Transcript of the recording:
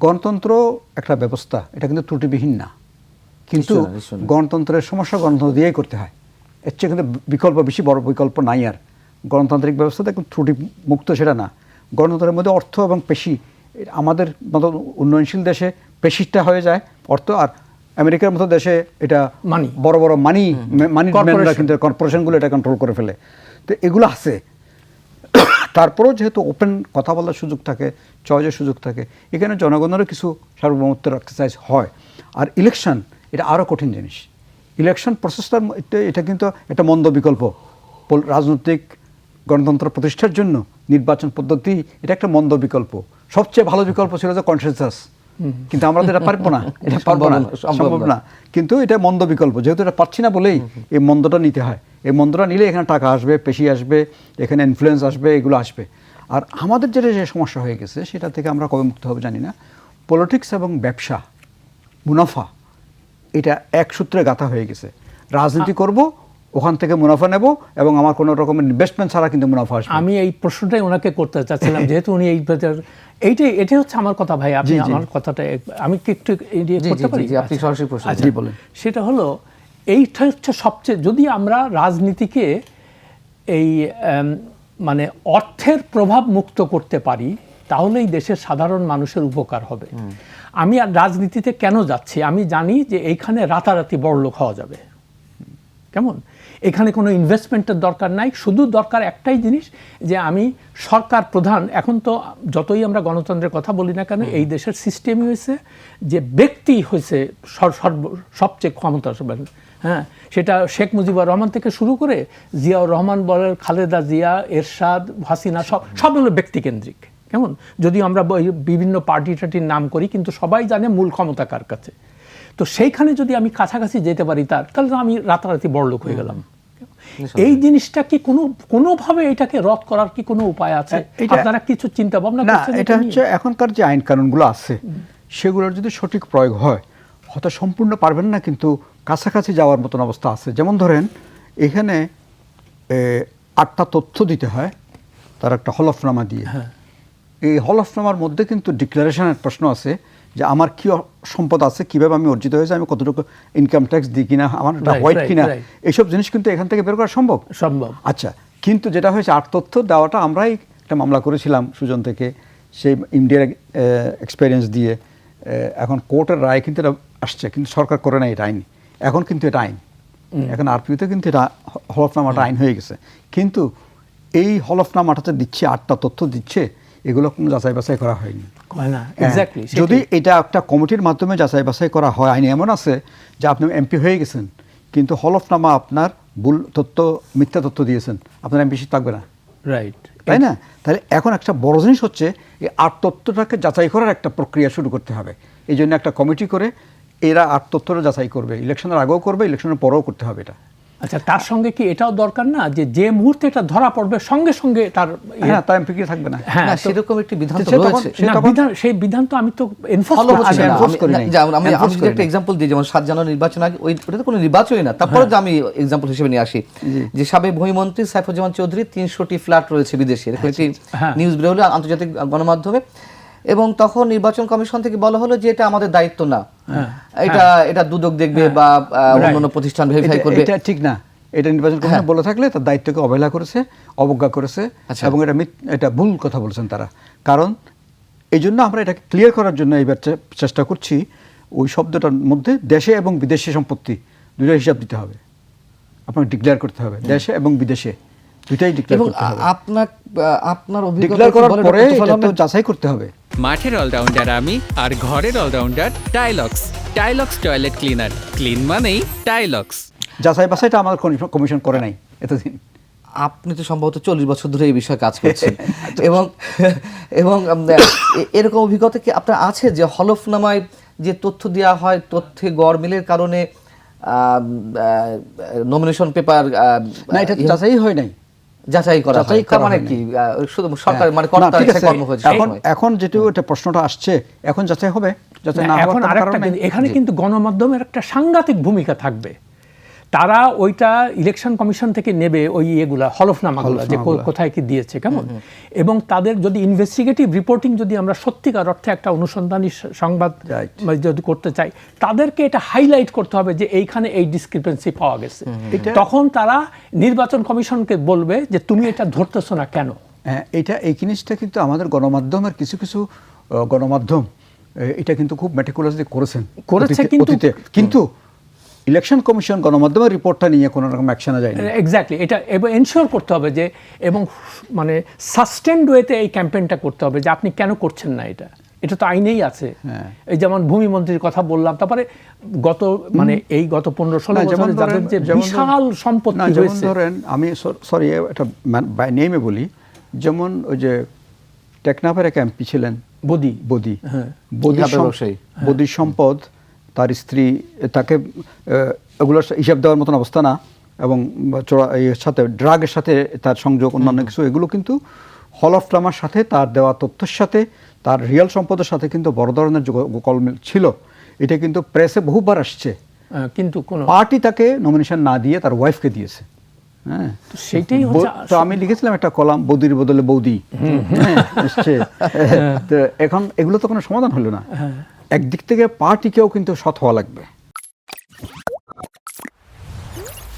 গণতন্ত্র একটা ব্যবস্থা এটা কিন্তু ত্রুটিবিহীন না। কিন্তু। গণতন্ত্রের সমস্যা গণতন্ত্র দিয়েই করতে হয়। এর চেয়ে কিন্তু বিকল্প বেশি বড় বিকল্প নাই আর। গণতান্ত্রিক ব্যবস্থাতে একদম ত্রুটি মুক্ত সেটা না। গণতন্ত্রের মধ্যে অর্থ এবং পেশি আমাদের মতো উন্নয়নশীল দেশে পেশিটা হয়ে যায় অর্থ আর আমেরিকার মতো দেশে এটা Money. বড় বড় মানি মানি. কিন্তু কর্পোরেশনগুলো এটা কন্ট্রোল করে ফেলে। তো এগুলো আছে। তারপরেও যেহেতু ওপেন কথা বলার সুযোগ থাকে, চয়েসের সুযোগ থাকে, এখানে জনগণেরও কিছু সার্বভৌমত্বের এক্সারসাইজ হয়। আর ইলেকশন এটা আরও কঠিন জিনিস। ইলেকশন প্রসেসটার এটা- কিন্তু একটা মন্দ বিকল্প। রাজনৈতিক গণতন্ত্র প্রতিষ্ঠার জন্য নির্বাচন পদ্ধতি, এটা একটা মন্দ বিকল্প। সবচেয়ে ভালো বিকল্প ছিল যে কনসেনসাস কিন্তু আমরা তো এটা পারব না। এটা পারব না সম্ভব না, কিন্তু এটা মন্দ বিকল্প। যেহেতু এটা পাচ্ছি না বলেই এই মন্দটা নিতে হয়। এই মন্দটা নিলে এখানে টাকা আসবে পেশি আসবে এখানে ইনফ্লুয়েন্স আসবে এগুলো আসবে। আর আমাদের যেটা যে সমস্যা হয়ে গেছে সেটা থেকে আমরা কবে মুক্ত হব জানি না। পলিটিক্স এবং ব্যবসা মুনাফা এটা এক সূত্রে গাঁথা হয়ে গেছে। রাজনীতি করব ওখান থেকে মুনাফা নেব এবং আমার কোনো রকমের ইনভেস্টমেন্ট ছাড়া কিন্তু মুনাফা আসবে আমি এই প্রশ্নটাই ওনাকে করতে চাচ্ছিলাম যেহেতু উনি এই এইটাই এটাই হচ্ছে আমার কথা ভাই আপনি। আমার কথাটা আমি কি একটু করতে পারি? আপনি আচ্ছা। সরাসরি প্রশ্ন আচ্ছা, বলেন। সেটা হলো এইটা হচ্ছে সবচেয়ে যদি আমরা রাজনীতিকে এই মানে অর্থের প্রভাব মুক্ত করতে পারি তাহলেই দেশের সাধারণ মানুষের উপকার হবে। আমি আর রাজনীতিতে কেন যাচ্ছি? আমি জানি যে এইখানে রাতারাতি বড়লোক হওয়া যাবে। কেমন? এখানে কোনো ইনভেস্টমেন্টের দরকার নাই শুধু দরকার একটাই জিনিস যে আমি সরকার প্রধান এখন তো যতই আমরা গণতন্ত্রের কথা বলি না কেন এই দেশের সিস্টেমই হয়েছে যে ব্যক্তি হয়েছে সর্ব- সবচেয়ে ক্ষমতাবান হ্যাঁ? সেটা শেখ মুজিবুর রহমান থেকে শুরু করে জিয়াউর রহমান বলেন খালেদা জিয়া এরশাদ হাসিনা সব সব হলো ব্যক্তিকেন্দ্রিক কেমন? যদিও আমরা বিভিন্ন পার্টি টার্টির নাম করি কিন্তু সবাই জানে মূল ক্ষমতা কার কাছে। তো সেইখানে যদি আমি কাছাকাছি যেতে পারি তার তাহলে তো আমি রাতারাতি বড়লোক হয়ে গেলাম। এই জিনিসটা কি কোনো কোনোভাবে এটাকে রদ করার কি কোনো উপায় আছে? আপনারা কিছু চিন্তা ভাবনা না করছেন এটা হচ্ছে এখনকার যে আইন কানুনগুলো আছে সেগুলোর যদি সঠিক প্রয়োগ হয় হয়তো সম্পূর্ণ পারবেন না কিন্তু কাছাকাছি যাওয়ার মতন অবস্থা আছে। যেমন ধরেন এখানে আটটা তথ্য দিতে হয় তার একটা হলফনামা দিয়ে। হ্যাঁ। এই হলফনামার মধ্যে কিন্তু ডিক্লারেশনের প্রশ্ন আছে যে আমার কি সম্পদ আছে কীভাবে আমি অর্জিত হয়েছে আমি কতটুকু ইনকাম ট্যাক্স দিই কিনা আমার হোয়াইট কিনা এইসব জিনিস কিন্তু এখান থেকে বের করা সম্ভব? সম্ভব। আচ্ছা কিন্তু যেটা হয়েছে আট তথ্য দেওয়াটা আমরাই একটা মামলা করেছিলাম সুজন থেকে সেই ইন্ডিয়ার এক্সপেরিয়েন্স দিয়ে এখন কোর্টের রায় কিন্তু এটা আসছে কিন্তু সরকার করে না এটা আইন। এখন কিন্তু এটা আইন। এখন আরপিওতে কিন্তু এটা হলফনামাটা আইন হয়ে গেছে। কিন্তু এই হলফনামাটাতে দিচ্ছে আটটা তথ্য দিচ্ছে এগুলো কোনো যাচাই বাছাই করা হয়নি। হয় যদি এটা একটা কমিটির মাধ্যমে যাচাই বাছাই করা হয় আইনে এমন আছে যে আপনি এমপি হয়ে গেছেন কিন্তু হলফনামা আপনার ভুল তথ্য মিথ্যা তথ্য দিয়েছেন আপনার এমপি থাকবে না। রাইট তাই না? তাহলে এখন একটা বড় জিনিস হচ্ছে এই আট তথ্যটাকে যাচাই করার একটা প্রক্রিয়া শুরু করতে হবে। এই জন্য একটা কমিটি করে এরা আট তথ্যটা যাচাই করবে ইলেকশনের আগেও করবে ইলেকশনের পরেও করতে হবে এটা। আচ্ছা তার সঙ্গে কি এটাও দরকার না যে যে মুহূর্তে এটা ধরা পড়বে সঙ্গে সঙ্গে তার ইয়ে- হ্যাঁ তার এমপি কি থাকবে না। হ্যাঁ সেরকম একটি বিধান তো রয়েছে। বিধান সেই বিধান তো আমি তো না enforce করি না, যেমন আমি আমি একটা। এক্সাম্পল দিই যেমন সাত জানুয়ারি নির্বাচন আগে ওই ওটা তো কোনো নির্বাচনই না। তারপরে যে আমি এক্সাম্পল হিসেবে নিয়ে আসি যে সাবেক ভূমিমন্ত্রী সাইফুজ্জামান চৌধুরী তিনশোটি ফ্ল্যাট রয়েছে বিদেশে। এরকম একটি হ্যাঁ। নিউজ বের হলো আন্তর্জাতিক গণমাধ্যমে। এবং তখন নির্বাচন কমিশন থেকে বলা হলো যে এটা আমাদের দায়িত্ব না। এটা এটা দুদক দেখবে বা অন্যান্য প্রতিষ্ঠান ভেরিফাই করবে। এটা ঠিক না। এটা নির্বাচন কমিশন বলে থাকলে তার দায়িত্বকে অবহেলা করেছে অবজ্ঞা করেছে আচ্ছা। এবং এটা এটা ভুল কথা বলেছেন তারা। কারণ এই জন্য আমরা এটাকে ক্লিয়ার করার জন্য এবার চে- চেষ্টা করছি ওই শব্দটার মধ্যে দেশে এবং বিদেশে সম্পত্তি দুটো হিসাব দিতে হবে। আপনাকে ডিক্লেয়ার করতে হবে দেশে এবং বিদেশে। দুইটাই ডিক্লেয়ার করতে হবে। আপনার আপনার ডিক্লেয়ার করার পরে? যাচাই করতে হবে। মাঠের অলরাউন্ডার আমি আর ঘরের allrounder Tilex. Tilex toilet cleaner. Clean মানেই টাইলক্স। যাচাই বাছাইটা আমার কমিশন করে নাই এতদিন। আপনি তো সম্ভবত চল্লিশ বছর ধরে এই বিষয়ে কাজ করছেন। এবং এবং এরকম অভিজ্ঞতা কি আপনার আছে যে হলফনামায় যে তথ্য দেওয়া হয় তথ্যে গড় মিলের কারণে নমিনেশন পেপার না এটা তো যাচাই হয় নাই। যাচাই করা যাচাই হয়। তার করা মানে কি আহ, শুধু সরকার মানে কর্তা কর্তার আছে। কর্ম এখন। এখন যেটু এটা প্রশ্নটা আসছে এখন যাচাই হবে। যাচাই না এখন আরেকটা এখানে কিন্তু গণমাধ্যমের একটা সাংঘাতিক ভূমিকা থাকবে। তারা ওইটা ইলেকশন কমিশন থেকে নেবে ওই ইয়েগুলা হলফনামাগুলো যে কোথায় কি দিয়েছে কেমন? এবং তাদের যদি ইনভেস্টিগেটিভ রিপোর্টিং যদি আমরা সত্যিকার অর্থে একটা অনুসন্ধানী সংবাদ যদি করতে চাই তাদেরকে এটা হাইলাইট করতে হবে যে এইখানে এই ডিসক্রিপেন্সি পাওয়া গেছে। তখন তারা নির্বাচন কমিশনকে বলবে যে তুমি এটা ধরতেছো না কেন? হ্যাঁ, এটা এই জিনিসটা কিন্তু আমাদের গণমাধ্যমের কিছু কিছু গণমাধ্যম এটা কিন্তু খুব মেটিকুলাসলি করেছেন। করেছে কিন্তু- কিন্তু ইলেকশন কমিশন গণমাধ্যমের রিপোর্টটা নিয়ে কোনো রকম অ্যাকশনে যায়নি। এক্স্যাক্টলি এটা এবং এনশিওর করতে হবে যে এবং মানে সাস্টেন্ড ওয়েতে এই ক্যাম্পেইনটা করতে হবে যে আপনি কেন করছেন না এটা? এটা তো আইনেই আছে। হ্যাঁ। এই যেমন ভূমি মন্ত্রীর কথা বললাম তারপরে গত মানে এই গত পনেরো ষোলো যেমন বছরে যাদের যে বিশাল না সম্পত্তি যেমন হয়েছে। ধরেন আমি সরি এটা বাই নেমে বলি যেমন ওই যে টেকনাফের এক এমপি ছিলেন। বদি। বদি। হ্যাঁ। বদি বদির সম্পদ তার স্ত্রী তাকে এগুলোর হিসাব দেওয়ার মতন অবস্থা না এবং চোরা এর সাথে ড্রাগের সাথে তার সংযোগ অন্যান্য কিছু এগুলো কিন্তু হলফনামার সাথে তার দেওয়া তথ্যের সাথে তার রিয়েল সম্পদের সাথে কিন্তু বড় ধরনের কলমিল ছিল। এটা কিন্তু প্রেসে বহুবার আসছে। কিন্তু কোনো পার্টি তাকে নমিনেশন না দিয়ে তার ওয়াইফকে দিয়েছে। হ্যাঁ। সেইটাই তো আমি লিখেছিলাম একটা কলাম বৌদির বদলে বৌদি। হ্যাঁ। তো এখন এগুলো তো কোনো সমাধান হলো না। একদিক থেকে পার্টিকেও কিন্তু সৎ হওয়া লাগবে।